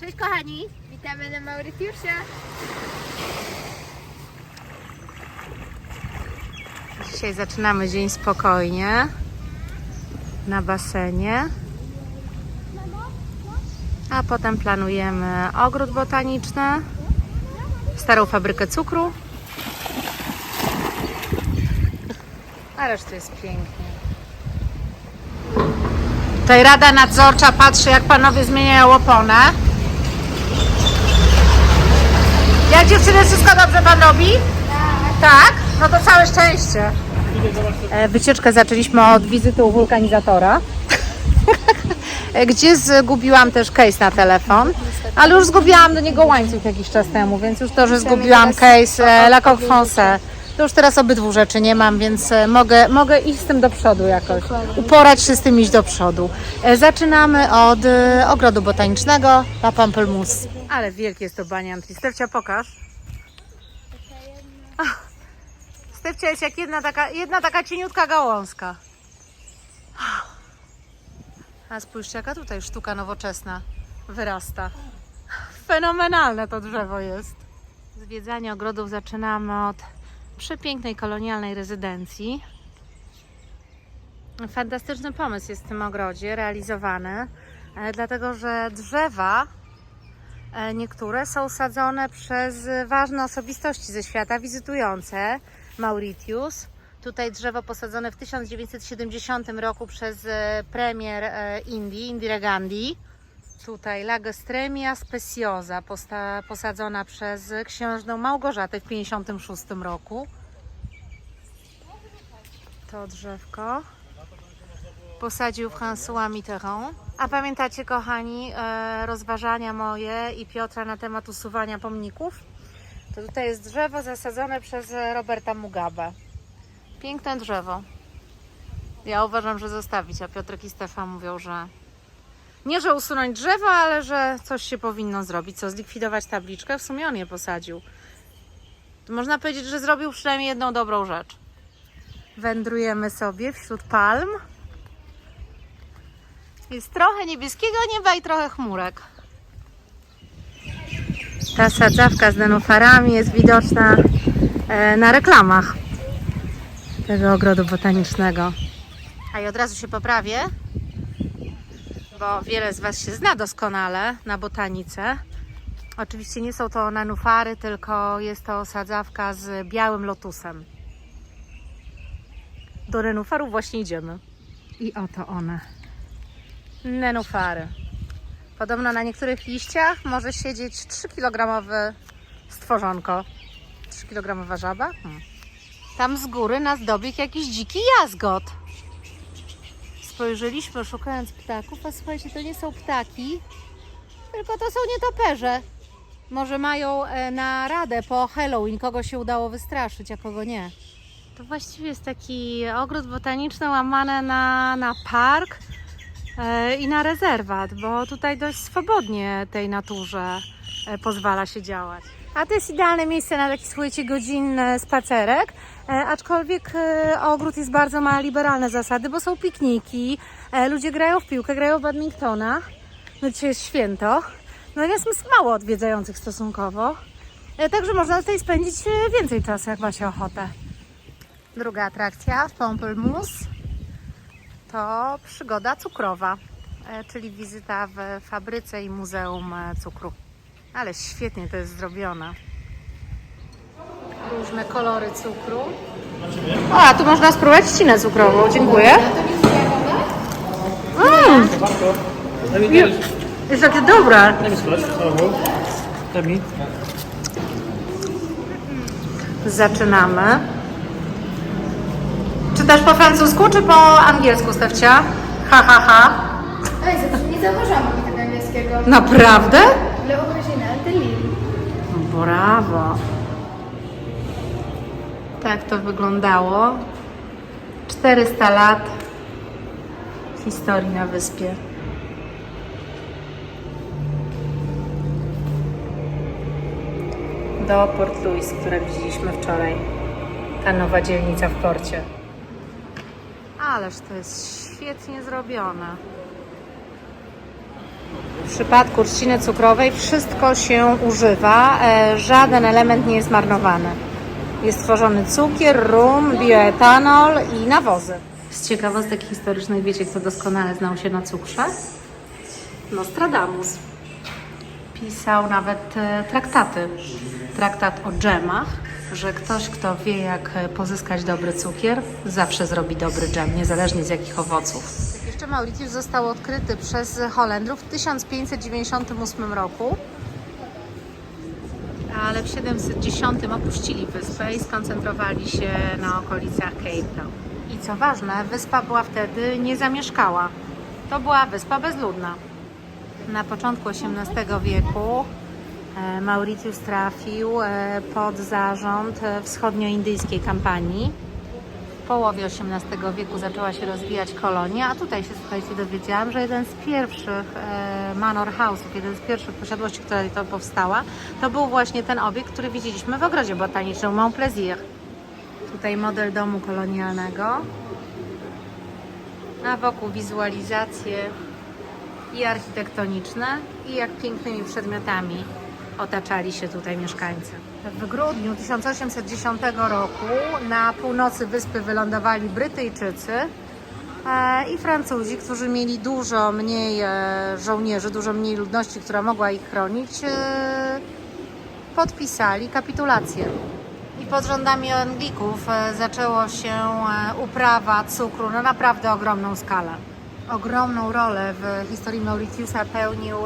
Cześć kochani, witamy na Mauritiusie. Dzisiaj zaczynamy dzień spokojnie na basenie. A potem planujemy ogród botaniczny, starą fabrykę cukru. Ależ to jest pięknie. Tutaj Rada Nadzorcza patrzy, jak panowie zmieniają oponę. Jak dziewczyny, wszystko dobrze pan robi? Tak? No to całe szczęście. E, Wycieczkę zaczęliśmy od wizyty u wulkanizatora, gdzie zgubiłam też case na telefon, ale już zgubiłam do niego łańcuch jakiś czas temu, więc już to, że zgubiłam case e, La Coque to już teraz obydwu rzeczy nie mam, więc e, mogę, mogę iść z tym do przodu jakoś, uporać się z tym iść do przodu. E, Zaczynamy od e, ogrodu botanicznego La Pamplemousse. Ale wielkie jest to baniantri. Stefcia, pokaż. Stefcia jest jak jedna taka, jedna taka cieniutka gałązka. A spójrzcie, jaka tutaj sztuka nowoczesna wyrasta. Fenomenalne to drzewo jest. Zwiedzanie ogrodów zaczynamy od przepięknej kolonialnej rezydencji. Fantastyczny pomysł jest w tym ogrodzie realizowany, e, dlatego że drzewa e, niektóre są sadzone przez ważne osobistości ze świata wizytujące Mauritius. Tutaj drzewo posadzone w 1970 roku przez e, premier Indii, Indira Gandhi. Tutaj Lagostremia speciosa posadzona przez księżną Małgorzatę w 1956 roku. To drzewko posadził François Mitterrand. A pamiętacie, kochani, e, rozważania moje i Piotra na temat usuwania pomników? To tutaj jest drzewo zasadzone przez Roberta Mugabe. Piękne drzewo. Ja uważam, że zostawić, a Piotrek i Stefan mówią, że nie, że usunąć drzewo, ale że coś się powinno zrobić. Co, zlikwidować tabliczkę? W sumie on je posadził. To można powiedzieć, że zrobił przynajmniej jedną dobrą rzecz. Wędrujemy sobie wśród palm. Jest trochę niebieskiego nieba i trochę chmurek. Ta sadzawka z nenufarami jest widoczna e, na reklamach tego ogrodu botanicznego. A i od razu się poprawię, bo wiele z Was się zna doskonale na botanice. Oczywiście nie są to nenufary, tylko jest to sadzawka z białym lotusem. Do nenufarów właśnie idziemy. I oto one. Nenufary. Podobno na niektórych liściach może siedzieć 3 kg stworzonko. 3 kg żaba? Hmm. Tam z góry nas dobiegł jakiś dziki jazgot. Spojrzeliśmy szukając ptaków, a słuchajcie, to nie są ptaki, tylko to są nietoperze. Może mają e, na radę po Halloween, kogo się udało wystraszyć, a kogo nie. To właściwie jest taki ogród botaniczny łamany na, na park e, i na rezerwat, bo tutaj dość swobodnie tej naturze e, pozwala się działać. A to jest idealne miejsce na taki, słuchajcie, godzinny spacerek, e, aczkolwiek e, ogród jest bardzo ma liberalne zasady, bo są pikniki, e, ludzie grają w piłkę, grają w badmintona, no dzisiaj jest święto, natomiast jest mało odwiedzających stosunkowo, także można tutaj spędzić więcej czasu, jak ma się ochotę. Druga atrakcja w Pamplemousse to przygoda cukrowa, czyli wizyta w fabryce i muzeum cukru. Ale świetnie to jest zrobione. Różne kolory cukru. O, a tu można spróbować ścinę cukrową. Dziękuję. Mm, jest takie dobre. Zaczynamy. Czytasz po francusku czy po angielsku, Stefcia? Ha, ha, ha. Ej, nie zauważyłam tego angielskiego. Naprawdę? Brawo. Tak to wyglądało. 400 lat historii na wyspie. Do Port Louis, które widzieliśmy wczoraj. Ta nowa dzielnica w porcie. Ależ to jest świetnie zrobione. W przypadku trzciny cukrowej wszystko się używa, e, żaden element nie jest marnowany. Jest tworzony cukier, rum, bioetanol i nawozy. Z ciekawostek historycznych wiecie, kto doskonale znał się na cukrze? Nostradamus. Pisał nawet e, traktaty. Traktat o dżemach, że ktoś, kto wie, jak pozyskać dobry cukier, zawsze zrobi dobry dżem, niezależnie z jakich owoców. Jeszcze Mauritius został odkryty przez Holendrów w 1598 roku ale w 710 opuścili wyspę i skoncentrowali się na okolicach Cape Town. I co ważne, wyspa była wtedy niezamieszkała. To była wyspa bezludna. Na początku XVIII wieku e, Mauritius trafił e, pod zarząd wschodnioindyjskiej kampanii. Połowie XVIII wieku zaczęła się rozwijać kolonia, a tutaj się słuchajcie dowiedziałam, że jeden z pierwszych e, manor house'ów, jeden z pierwszych posiadłości, która to powstała, to był właśnie ten obiekt, który widzieliśmy w ogrodzie botanicznym Mont Plaisir. Tutaj model domu kolonialnego, a wokół wizualizacje i architektoniczne i jak pięknymi przedmiotami otaczali się tutaj mieszkańcy. W grudniu 1810 roku na północy wyspy wylądowali Brytyjczycy e, i Francuzi, którzy mieli dużo mniej e, żołnierzy, dużo mniej ludności, która mogła ich chronić, e, podpisali kapitulację. I pod rządami Anglików zaczęło się uprawa cukru na naprawdę ogromną skalę. Ogromną rolę w historii Mauritiusa pełnił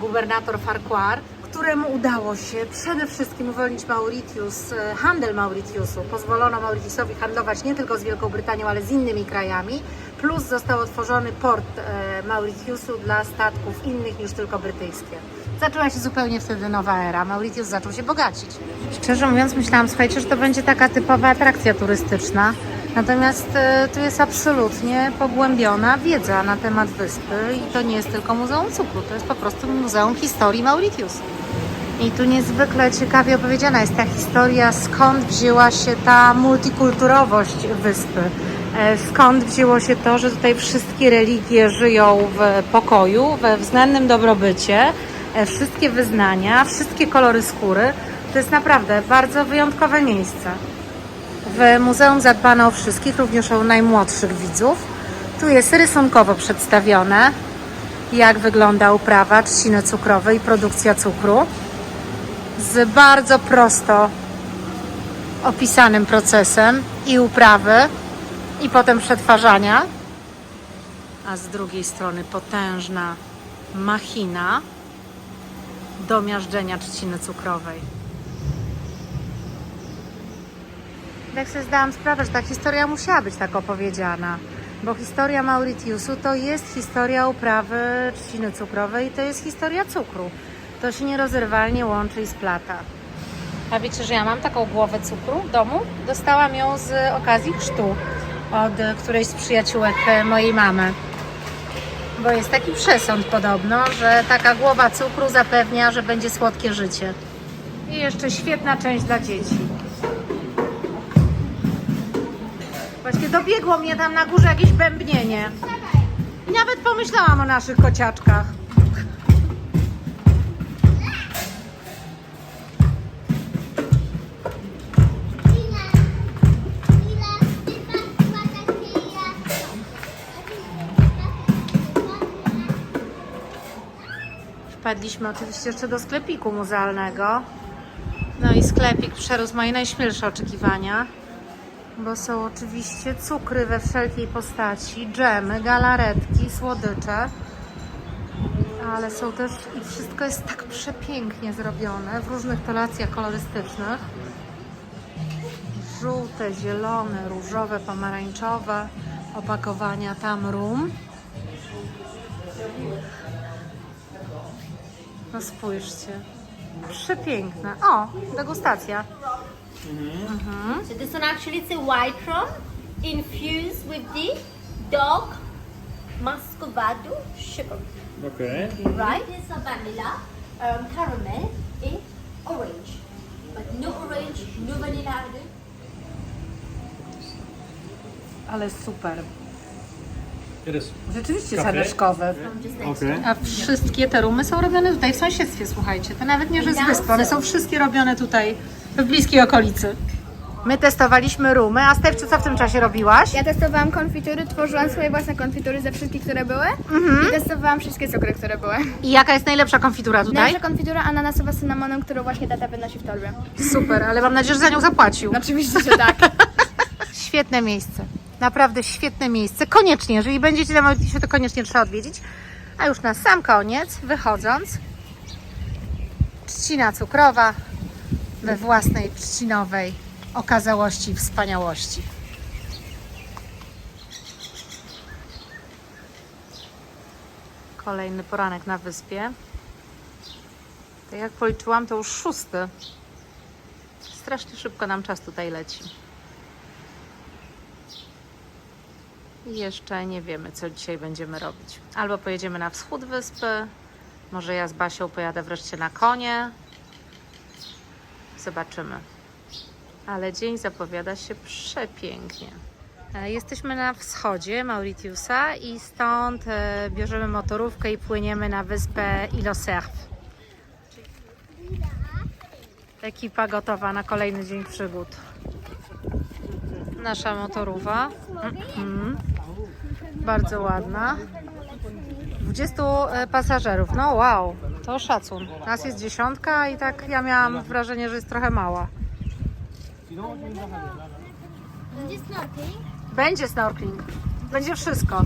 gubernator Farquhar, któremu udało się przede wszystkim uwolnić Mauritius, e, handel Mauritiusu. Pozwolono Mauritiusowi handlować nie tylko z Wielką Brytanią, ale z innymi krajami. Plus został otworzony port e, Mauritiusu dla statków innych niż tylko brytyjskie. Zaczęła się zupełnie wtedy nowa era. Mauritius zaczął się bogacić. Szczerze mówiąc, myślałam, słuchajcie, że to będzie taka typowa atrakcja turystyczna. Natomiast e, tu jest absolutnie pogłębiona wiedza na temat wyspy i to nie jest tylko Muzeum Cukru, to jest po prostu Muzeum Historii Mauritius. I tu niezwykle ciekawie opowiedziana jest ta historia, skąd wzięła się ta multikulturowość wyspy. E, Skąd wzięło się to, że tutaj wszystkie religie żyją w pokoju, we względnym dobrobycie, e, wszystkie wyznania, wszystkie kolory skóry. To jest naprawdę bardzo wyjątkowe miejsce. W muzeum zadbano o wszystkich, również o najmłodszych widzów. Tu jest rysunkowo przedstawione, jak wygląda uprawa trzciny cukrowej i produkcja cukru z bardzo prosto opisanym procesem i uprawy, i potem przetwarzania. A z drugiej strony potężna machina do miażdżenia trzciny cukrowej. Tak sobie zdałam sprawę, że ta historia musiała być tak opowiedziana, bo historia Mauritiusu to jest historia uprawy trzciny cukrowej i to jest historia cukru. To się nierozerwalnie łączy i splata. A wiecie, że ja mam taką głowę cukru w domu? Dostałam ją z okazji chrztu od którejś z przyjaciółek mojej mamy. Bo jest taki przesąd podobno, że taka głowa cukru zapewnia, że będzie słodkie życie. I jeszcze świetna część dla dzieci. Właśnie dobiegło mnie tam na górze jakieś bębnienie. Nawet pomyślałam o naszych kociaczkach. Wpadliśmy oczywiście jeszcze do sklepiku muzealnego. No i sklepik przerósł moje najśmielsze oczekiwania, bo są oczywiście cukry we wszelkiej postaci, dżemy, galaretki, słodycze. Ale są też i wszystko jest tak przepięknie zrobione w różnych tolacjach kolorystycznych. Żółte, zielone, różowe, pomarańczowe opakowania tam rum. No spójrzcie. Przepiękne. O, degustacja. So this one actually it's a white rum infused with the dark muscovado sugar, Okej. right? It's a vanilla, um, caramel, and orange. But no orange, no vanilla added. Ale super. It is. Rzeczywiście Kafe? zaleszkowe. Okay. A wszystkie te rumy są robione tutaj w sąsiedztwie, słuchajcie. To nawet nie, że z wyspy, one są wszystkie robione tutaj w bliskiej okolicy. My testowaliśmy rumy, a Stefciu, co w tym czasie robiłaś? Ja testowałam konfitury, tworzyłam swoje własne konfitury ze wszystkich, które były. I testowałam wszystkie cukry, które były. I jaka jest najlepsza konfitura tutaj? Najlepsza konfitura ananasowa z cynamonem, którą właśnie tata wynosi w torbie. Super, ale mam nadzieję, że za nią zapłacił. Oczywiście, że tak. Świetne miejsce. Naprawdę świetne miejsce. Koniecznie, jeżeli będziecie na Mauritiusie, to koniecznie trzeba odwiedzić. A już na sam koniec, wychodząc, trzcina cukrowa we własnej trzcinowej okazałości i wspaniałości. Kolejny poranek na wyspie. Tak jak policzyłam, to już szósty. Strasznie szybko nam czas tutaj leci. I jeszcze nie wiemy, co dzisiaj będziemy robić. Albo pojedziemy na wschód wyspy, może ja z Basią pojadę wreszcie na konie. Zobaczymy. Ale dzień zapowiada się przepięknie. E, Jesteśmy na wschodzie Mauritiusa i stąd e, bierzemy motorówkę i płyniemy na wyspę Iloserf. Ekipa gotowa na kolejny dzień przygód. Nasza Mhm. Bardzo ładna. 20 e, pasażerów. No wow, to szacun. Nas jest dziesiątka i tak ja miałam wrażenie, że jest trochę mała. Będzie snorkeling. Będzie wszystko.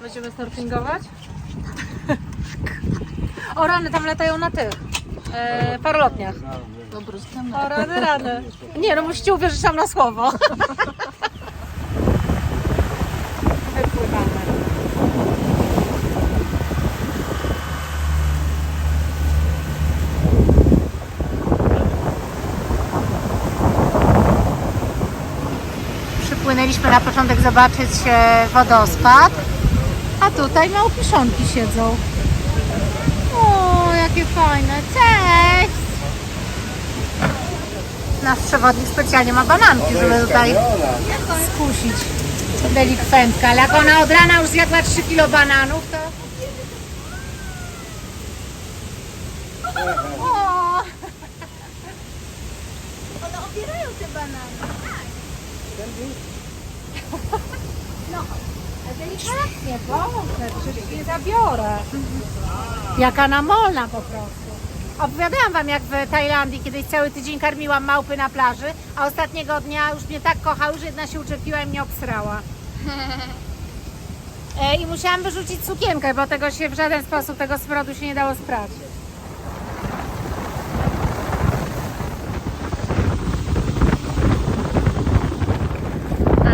Będziemy snorkelingować? O rany, tam latają na tych e, parolotniach. O rany, rany. Nie, no musicie uwierzyć nam na słowo. Przypłynęliśmy na początek zobaczyć e, wodospad, a tutaj małpiszonki siedzą. O, jakie fajne. Cześć! Nasz przewodnik specjalnie ma bananki, żeby tutaj skusić delikwentkę. Ale jak ona od rana już zjadła 3 kilo bananów, to... O! One obierają te banany. No, Delikatnie, Boże, przecież nie zabiorę. Jaka namolna po prostu. Opowiadałam Wam, jak w Tajlandii kiedyś cały tydzień karmiłam małpy na plaży, a ostatniego dnia już mnie tak kochały, że jedna się uczepiła i mnie obsrała. E, I musiałam wyrzucić sukienkę, bo tego się w żaden sposób, tego smrodu się nie dało sprać.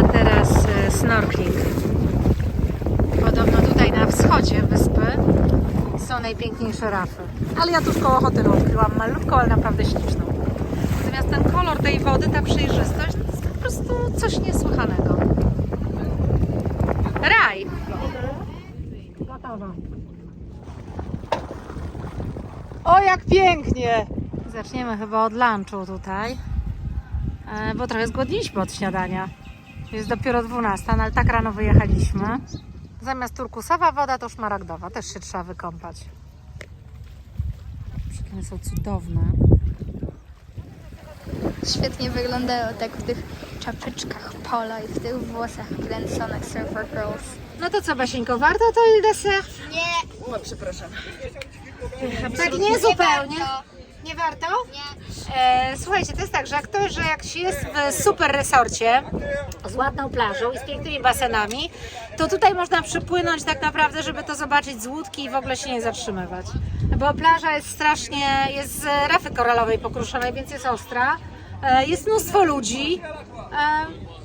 A teraz e, snorkeling. Podobno tutaj na wschodzie wyspy są najpiękniejsze rafy. Ale ja tuż koło hotelu odkryłam malutką, ale naprawdę śliczną. Natomiast ten kolor tej wody, ta przejrzystość, to jest po prostu coś niesłychanego. Raj! Gotowa. O, jak pięknie! Zaczniemy chyba od lunchu tutaj, e, bo trochę zgłodniliśmy od śniadania. Jest dopiero 12, no ale tak rano wyjechaliśmy. Zamiast turkusowa woda to szmaragdowa, też się trzeba wykąpać. One są cudowne. Świetnie wyglądają tak w tych czapeczkach polo i w tych włosach kręconych surfer girls. No to co, Basieńko, warto to il dessert? Nie, O, przepraszam. Tak nie zupełnie. Nie warto? nie. E, słuchajcie, to jest tak, że jak że jak się jest w super resorcie z ładną plażą i z pięknymi basenami, to tutaj można przypłynąć tak naprawdę, żeby to zobaczyć z łódki i w ogóle się nie zatrzymywać. Bo plaża jest strasznie, jest z rafy koralowej pokruszonej, więc jest ostra. E, jest mnóstwo ludzi.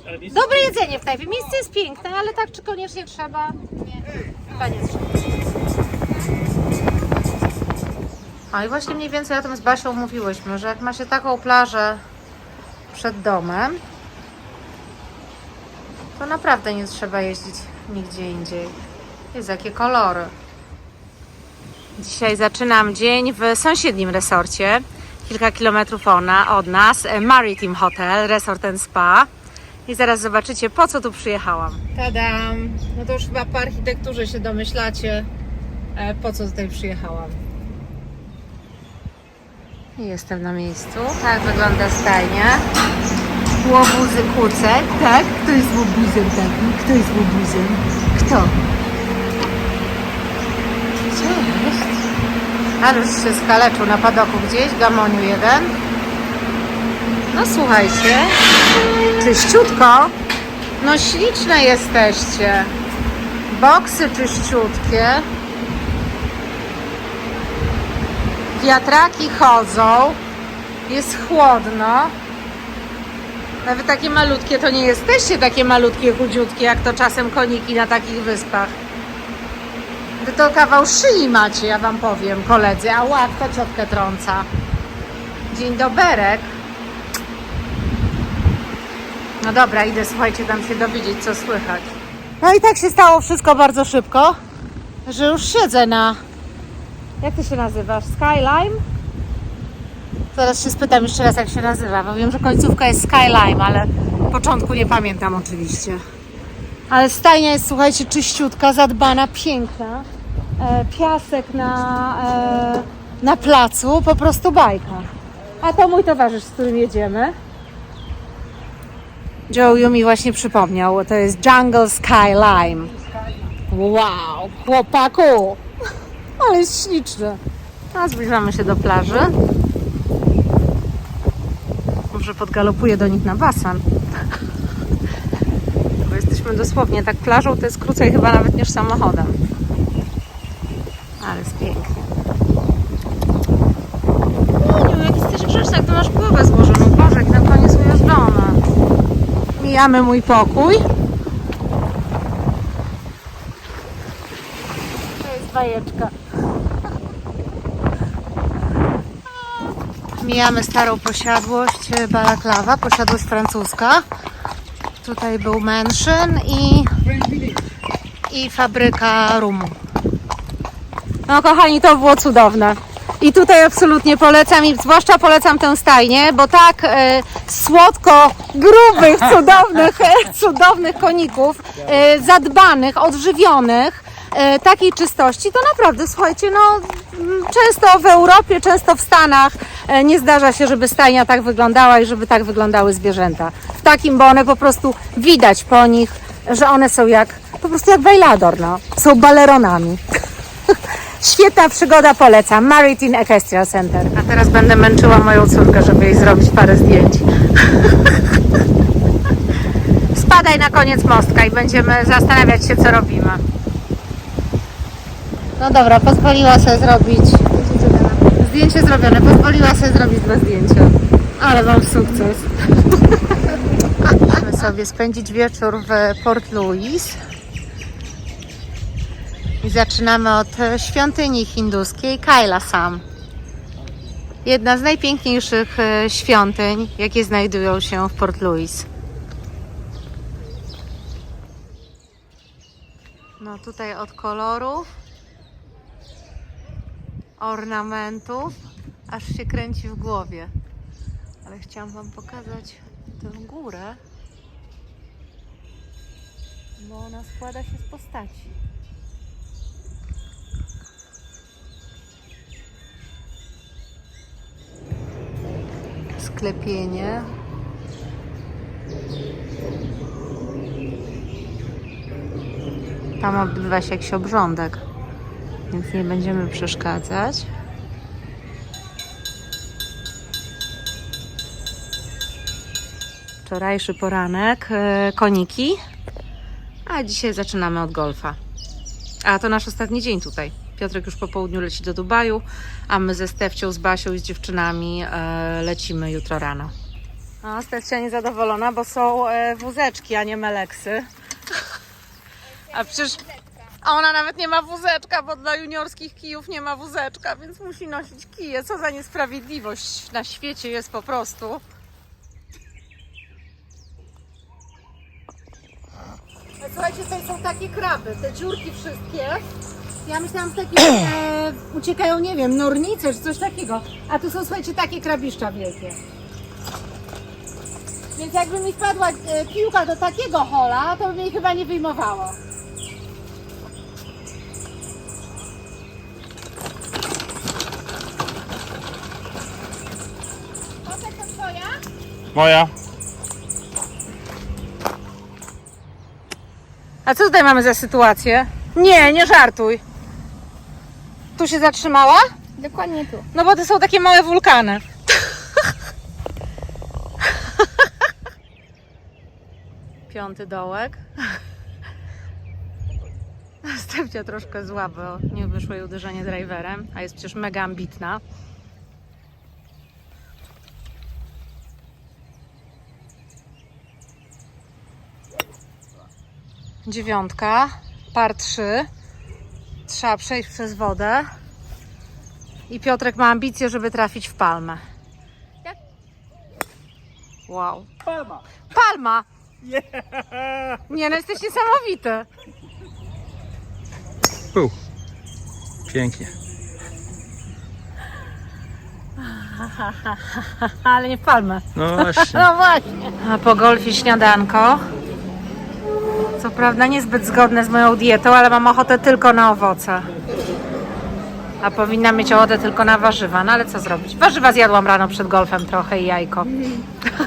E, dobre jedzenie w Tajwie. Miejsce jest piękne, ale tak czy koniecznie trzeba? Nie. Chyba nie trzeba. A i właśnie mniej więcej o tym z Basią mówiłyśmy, że jak ma się taką plażę przed domem, to naprawdę nie trzeba jeździć nigdzie indziej. Jest jakie kolory. Dzisiaj zaczynam dzień w sąsiednim resorcie, kilka kilometrów ona, od nas, Maritime Hotel, resort and spa. I zaraz zobaczycie, po co tu przyjechałam. Tadam! No to już chyba po architekturze się domyślacie, e, po co tutaj przyjechałam. Jestem na miejscu. Tak wygląda stajnia. Łobuzy kucek. Tak? Kto jest łobuzem takim? Kto jest łobuzem? Kto? Cześć. Aluś się skaleczył na padoku gdzieś, gamoniu jeden. No słuchajcie, czyściutko. No śliczne jesteście. Boksy czyściutkie. Wiatraki chodzą. Jest chłodno. Nawet takie malutkie to nie jesteście takie malutkie, chudziutkie, jak to czasem koniki na takich wyspach. Wy to kawał szyi macie, ja wam powiem, koledzy. A to ciotkę trąca. Dzień doberek. No dobra, idę, słuchajcie, tam się dowiedzieć, co słychać. No i tak się stało wszystko bardzo szybko, że już siedzę na... Jak ty się nazywasz? Skylime? Zaraz się spytam jeszcze raz, jak się nazywa, bo wiem, że końcówka jest Skylime, ale początku nie pamiętam oczywiście. Ale stajnia jest, słuchajcie, czyściutka, zadbana, piękna. E, piasek na, e, na placu, po prostu bajka. A to mój towarzysz, z którym jedziemy. Joe mi właśnie przypomniał, to jest Jungle Sky Lime. Wow, chłopaku! Ale jest śliczny. A zbliżamy się do plaży. Może podgalopuję do nich na basen. Bo jesteśmy dosłownie tak plażą, to jest krócej chyba nawet niż samochodem. Ale jest pięknie. Uniu, jak jesteś grzeczny, jak ty masz głowę złożoną. Boże, jak na koniec ujeżdżone. Mijamy mój pokój. To jest bajeczka. Mijamy starą posiadłość e, Balaklawa, posiadłość francuska. Tutaj był mansion i, i fabryka rumu. No kochani, to było cudowne. I tutaj absolutnie polecam i zwłaszcza polecam tę stajnię, bo tak e, słodko grubych, cudownych, cudownych koników, e, zadbanych, odżywionych, e, takiej czystości, to naprawdę, słuchajcie, no często w Europie, często w Stanach nie zdarza się, żeby stajnia tak wyglądała i żeby tak wyglądały zwierzęta. W takim, bo one po prostu widać po nich, że one są jak, po prostu jak bailador, no. Są baleronami. Świetna przygoda, polecam. Maritime Equestrian Center. A teraz będę męczyła moją córkę, żeby jej zrobić parę zdjęć. Spadaj na koniec mostka i będziemy zastanawiać się, co robimy. No dobra, pozwoliła sobie zrobić. Zdjęcie zrobione, pozwoliła sobie zrobić dwa zdjęcia. Ale mam sukces. Chcemy sobie spędzić wieczór w Port Louis. I zaczynamy od świątyni hinduskiej Kailasam. Jedna z najpiękniejszych e, świątyń, jakie znajdują się w Port Louis. No tutaj od kolorów, ornamentów, aż się kręci w głowie. Ale chciałam Wam pokazać tę górę, bo ona składa się z postaci. sklepienie. Tam odbywa się jakiś obrządek, więc nie będziemy przeszkadzać. Wczorajszy poranek, e, koniki, a dzisiaj zaczynamy od golfa. A to nasz ostatni dzień tutaj. Piotrek już po południu leci do Dubaju, a my ze Stefcią, z Basią i z dziewczynami e, lecimy jutro rano. No, Stefcia niezadowolona, bo są e, wózeczki, a nie meleksy. A przecież a ona nawet nie ma wózeczka, bo dla juniorskich kijów nie ma wózeczka, więc musi nosić kije. Co za niesprawiedliwość na świecie jest po prostu. Słuchajcie, tutaj są takie kraby, te dziurki wszystkie. Ja myślałam, że takie e, uciekają, nie wiem, nornice czy coś takiego. A tu są, słuchajcie, takie krabiszcza wielkie. Więc jakby mi wpadła e, piłka do takiego hola, to by mnie chyba nie wyjmowało. Moja. A co tutaj mamy za sytuację? Nie, nie żartuj. Tu się zatrzymała? Dokładnie tu. No bo to są takie małe wulkany. Piąty dołek. Stefcia troszkę zła, bo nie wyszło jej uderzenie driverem, a jest przecież mega ambitna. Dziewiątka, par 3. Trzeba przejść przez wodę. I Piotrek ma ambicje, żeby trafić w palmę. Tak. Wow. Palma. Palma! Nie no, jesteś niesamowity. Pół. Pięknie. Ale nie w palmę. No właśnie. No właśnie. A po golfie śniadanko. Co prawda niezbyt zgodne z moją dietą, ale mam ochotę tylko na owoce. A powinna mieć ochotę tylko na warzywa. No ale co zrobić? Warzywa zjadłam rano przed golfem trochę i jajko.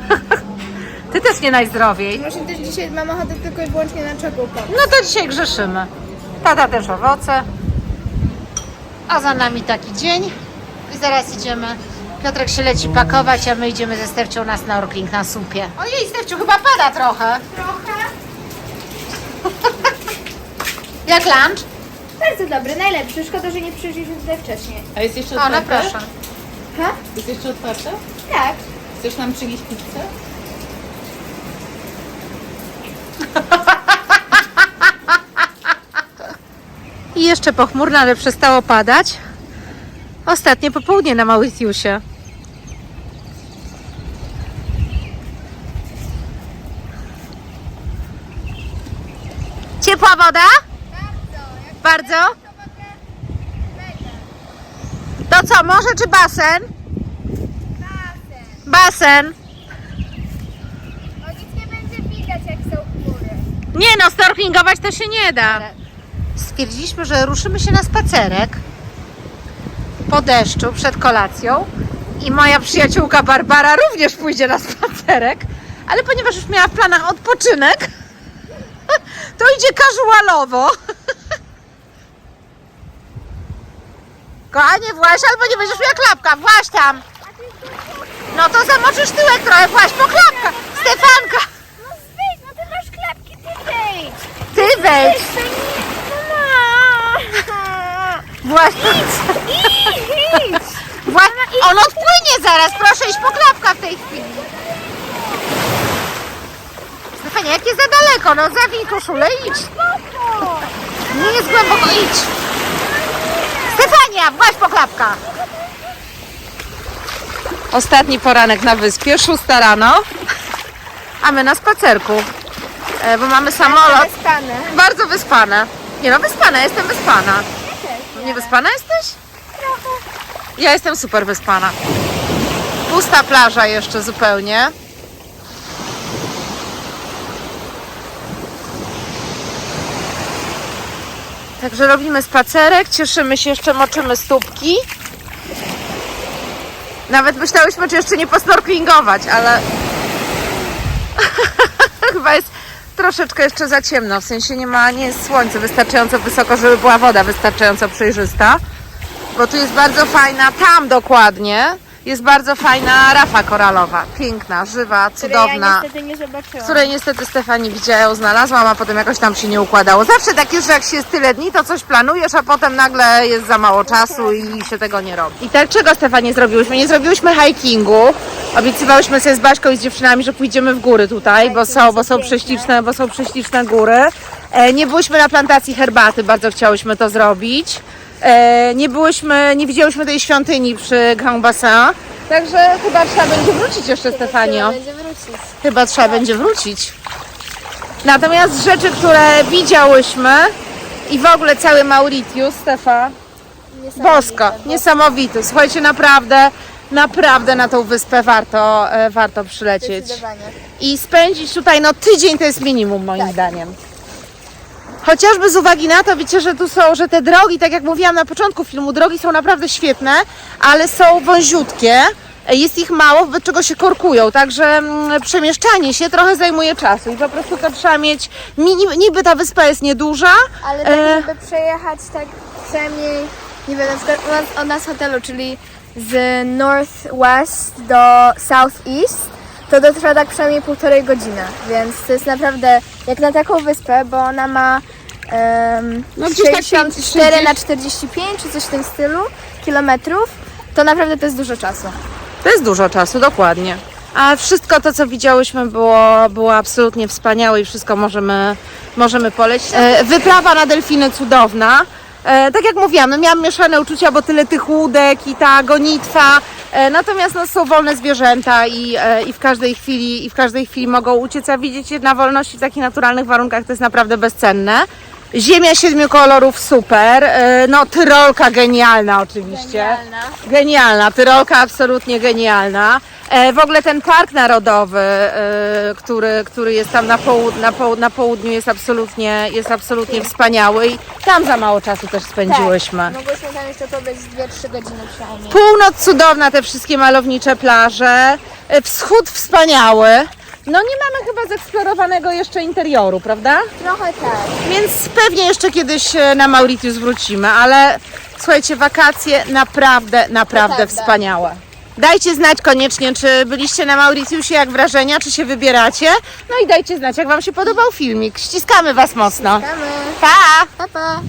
Ty też nie najzdrowiej. Może też dzisiaj mam ochotę tylko i wyłącznie na czekupę. No to dzisiaj grzeszymy. Tata też owoce. A za nami taki dzień. I zaraz idziemy. Piotrek się leci pakować, a my idziemy ze Stefcią na snorkling na supie. Ojej, Stefciu, chyba pada trochę. Trochę. Jak lunch? Bardzo dobry, najlepszy. Szkoda, że nie przyszliśmy tutaj wcześniej. A jest jeszcze O, no otwarte? proszę. Ha? Jest jeszcze otwarte? Tak. Chcesz nam przynieść pizzę? I jeszcze pochmurno, ale przestało padać. Ostatnie popołudnie na Mauritiusie. Ciepła woda? Bardzo. To co, morze czy basen? Basen. O nic nie będzie widać, jak są chmury. Nie no, snorklingować to się nie da. Stwierdziliśmy, że ruszymy się na spacerek po deszczu przed kolacją i moja przyjaciółka Barbara również pójdzie na spacerek, ale ponieważ już miała w planach odpoczynek, to idzie casualowo. Kochanie, właź albo nie będziesz miała klapka, właź tam. No to zamoczysz tyłek trochę, właź po klapka. Stefanka, No wyjdź, no ty masz klapki, ty wyjdź. ty wejdź. Właśnie. Idź! Właśnie. On odpłynie zaraz, proszę iść po klapka w tej chwili. Stefania, jak jest za daleko, no zawij koszulę idź. Nie jest głęboko, idź. Stefania, właź po klapka. Ostatni poranek na wyspie, szósta rano, a my na spacerku, e, bo mamy samolot. Stanę. Bardzo wyspane. Nie no, wyspana, jestem wyspana. Nie wyspana jesteś? Ja jestem super wyspana. Pusta plaża jeszcze zupełnie. Także robimy spacerek, cieszymy się, jeszcze moczymy stópki. Nawet myślałyśmy, czy jeszcze nie posnorklingować, ale chyba jest troszeczkę jeszcze za ciemno, w sensie nie ma, nie jest słońce wystarczająco wysoko, żeby była woda wystarczająco przejrzysta. Bo tu jest bardzo fajna, tam dokładnie, jest bardzo fajna rafa koralowa. Piękna, żywa, cudowna. Ja niestety nie zobaczyłam. Której niestety Stefani widziała, znalazłam, a potem jakoś tam się nie układało. Zawsze tak jest, że jak się jest tyle dni, to coś planujesz, a potem nagle jest za mało czasu i się tego nie robi. I tak czego Stefanie nie zrobiłyśmy? Nie zrobiłyśmy hikingu. Obiecywałyśmy sobie z Baśką i z dziewczynami, że pójdziemy w góry tutaj, bo są, bo są prześliczne, bo są prześliczne góry. E, nie byłyśmy na plantacji herbaty, bardzo chciałyśmy to zrobić. E, nie byłyśmy, nie widziałyśmy tej świątyni przy Grand Bassin. Także chyba trzeba będzie wrócić jeszcze, Stefanio. Będzie wrócić. Chyba trzeba będzie wrócić. Natomiast rzeczy, które widziałyśmy i w ogóle cały Mauritius, Stefa, bosko, niesamowity. Słuchajcie, naprawdę Naprawdę na tą wyspę warto, e, warto przylecieć. I spędzić tutaj, no tydzień to jest minimum moim zdaniem. Chociażby z uwagi na to, wiecie, że tu są, że te drogi, tak jak mówiłam na początku filmu, drogi są naprawdę świetne, ale są wąziutkie, jest ich mało, wobec czego się korkują, także mm, przemieszczanie się trochę zajmuje czasu i po prostu to trzeba mieć, niby, ta wyspa jest nieduża, Ale tak, E. żeby przejechać tak przynajmniej, nie wiem, na przykład od nas hotelu, czyli z northwest do southeast, to to trwa tak przynajmniej półtorej godziny, więc to jest naprawdę jak na taką wyspę, bo ona ma um, No gdzieś tak 64 na 45 czy coś w tym stylu kilometrów, to naprawdę to jest dużo czasu. To jest dużo czasu, dokładnie. A wszystko to, co widziałyśmy, było, było absolutnie wspaniałe i wszystko możemy, możemy polecić. E, wyprawa na delfiny cudowna. E, tak jak mówiłam, no miałam mieszane uczucia, bo tyle tych łódek i ta gonitwa. E, natomiast no, są wolne zwierzęta i, e, i w każdej chwili i w każdej chwili mogą uciec, a widzieć je na wolności w takich naturalnych warunkach to jest naprawdę bezcenne. Ziemia siedmiu kolorów super. E, no Tyrolka genialna oczywiście. Genialna, Tyrolka absolutnie genialna. E, w ogóle ten park narodowy, e, który, który jest tam na, połud- na, na południu jest absolutnie, jest absolutnie wspaniały i tam za mało czasu też spędziłyśmy. Mogłyśmy tam jeszcze pobyć 2-3 godziny przynajmniej. Północ cudowna, te wszystkie malownicze plaże. E, Wschód wspaniały. No nie mamy chyba zeksplorowanego jeszcze interioru, prawda? Trochę tak. Więc pewnie jeszcze kiedyś na Mauritius wrócimy, ale słuchajcie, wakacje naprawdę, naprawdę Naprawdę. wspaniałe. Dajcie znać koniecznie, czy byliście na Mauritiusie, jak wrażenia, czy się wybieracie. No i dajcie znać, jak Wam się podobał filmik. Ściskamy Was mocno. Czekamy. Pa! Pa, pa.